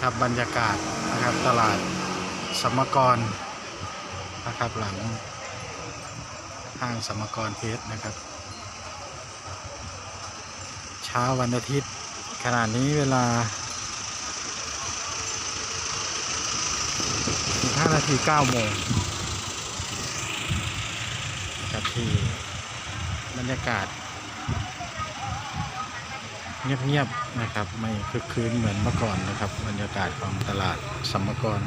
ครับบรรยากาศนะครับตลาดสมกรนะครับหลังห้างสมกรเพชรนะครับ เช้าวันอาทิตย์ ขณะนี้เวลา15นาที9โมงครับที่บรรยากาศ เงียบๆนะครับ ไม่คึกคืนเหมือนเมื่อก่อนนะครับ บรรยากาศของตลาดสัมมกร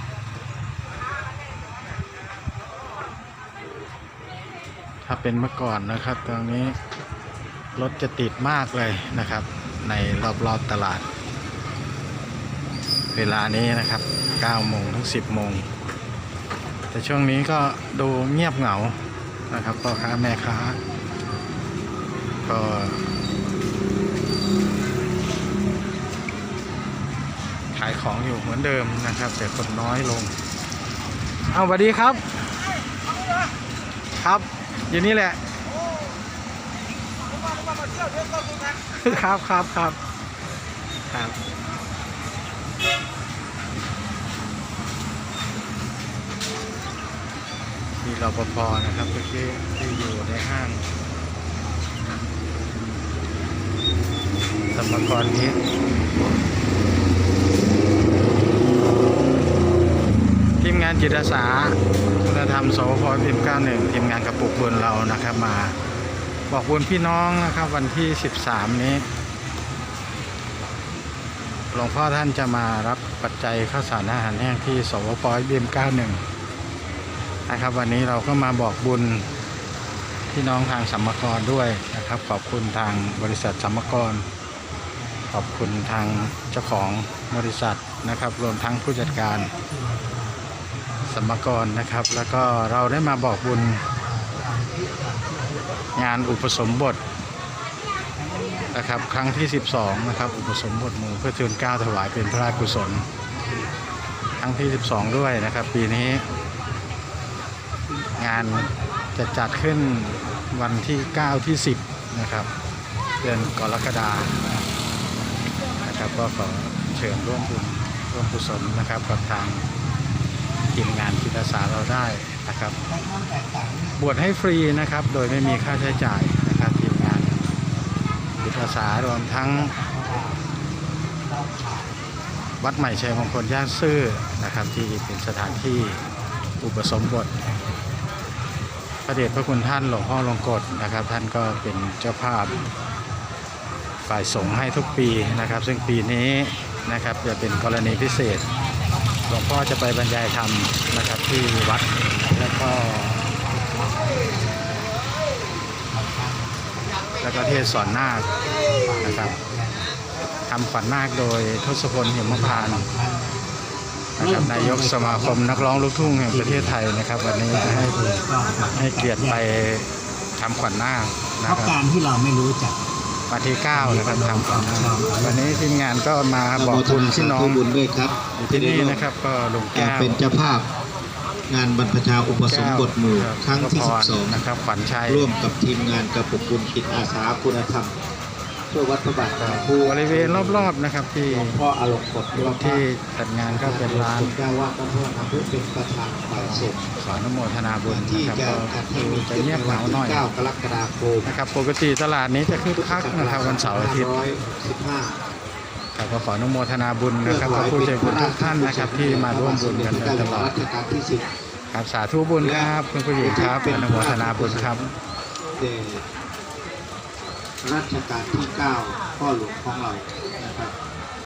ถ้าเป็นเมื่อก่อนนะครับ ตรงนี้รถจะติดมากเลยนะครับ ในรอบๆตลาด เวลานี้นะครับ9โมงถึง10โมงแต่ช่วงนี้ก็ดูเงียบเหงานะครับพ่อค้าแม่ค้าก็ ของอยู่เหมือนเดิมนะครับ แต่คนน้อยลง เอาสวัสดีครับ ครับอยู่นี่แหละครับครับครับครับมีรปภนะครับเมื่อกี้ที่อยู่ในห้างสมกรนี้ ทีมงานจิตอาสาคุณธรรมสพพิมพ์91ทีมงานกระปุกบุญเรานะครับมา บอกบุญพี่น้องนะครับวันที่ 13 นี้หลวงพ่อท่านจะมารับปัจจัยข้าวสารอาหารแห้งที่สวพพิมพ์91 นะครับ วันนี้เราก็มาบอกบุญพี่น้องทางสัมมกรด้วยนะครับ ขอบคุณทางบริษัทสัมมกร ขอบคุณทางเจ้าของบริษัทนะครับ รวมทั้งผู้จัดการ สมกรนะครับ แล้วก็เราได้มาบอกบุญ งานอุปสมบทนะครับ ครั้งที่ 12 นะครับ อุปสมบทหมู่เพื่อทูลเก้าถวายเป็นพระราชกุศล ครั้งที่ 12 ด้วยนะครับ ปีนี้ งานจะจัดขึ้นวันที่ 9 ที่ 10 นะครับ เดือนกรกฎานะครับก็ขอเชิญร่วมบุญร่วมกุศลนะครับกับทาง ทีมงานจิตอาสาเราได้นะครับ บวชให้ฟรีนะครับ โดยไม่มีค่าใช้จ่ายนะครับทีมงานจิตอาสารวมทั้ง วัดใหม่ชัยมงคลย่านซื่อนะครับ ที่เป็นสถานที่อุปสมบทพระเดชพระคุณท่านหลวงพ่อลงกฎนะครับ ท่านก็เป็นเจ้าภาพฝ่ายสงฆ์ให้ทุกปีนะครับ ซึ่งปีนี้นะครับจะเป็นกรณีพิเศษ หลวงพ่อจะไปบรรยายธรรมนะครับที่วัดแล้วก็ แล้วก็เทศสอนนาคนะครับทำขวัญนาคโดยทศพลเหมพานนะครับนายกสมาคมนักร้องลูกทุ่งแห่งประเทศไทยนะครับ วันนี้จะให้ให้เกียรติไปทำขวัญนาคเพนะราะครับการที่เราไม่รู้จัก วันที่ 9 นะครับทำขวัญนาควันนี้ทีมงานก็มาบอกบุญพี่น้องบุญด้วยครับอยู่ที่นี่นะครับก็ลุงกาแก้รวเป็นเจ้าภาพงานบรรพชาอุปสมบทหมู่ครั้งที่นะครับขวัญชัย12ร่วมกับทีมงานกระปุกบุญจิตอาสาคุณธรรม เพื่อวัดพระบาทของผู้บริเวณรอบๆนะครับ ที่หลวงพ่ออารมณ์กฎรอบที่จัดงานก็เป็นร้านคุณเจ้าวาดท่านพ่อทำเพื่อเป็นประธานฝ่ายสงฆ์ขออนุโมทนาบุญที่นะครับจะก็จัดให้ดูมีจะขึ้นเงียบในเหวันงาหที่น่อย9กรกฎาคมนะครับปกติตลาดนี้จะคึกคักนะครับวันเสาร์อาทิตย์2565ครับก็ขออนุโมทนาบุญนะครับพระผู้ใจบุญทุกท่านนะครับ ที่มาร่วมบุญกันโดยตลอดรัชกาลที่สิบครับสาธุบุญครับคุณผู้หญิงครับอนุโมทนาบุญครับเดช รัชกาลที่ 9 พ่อหลวงของเรานะครับ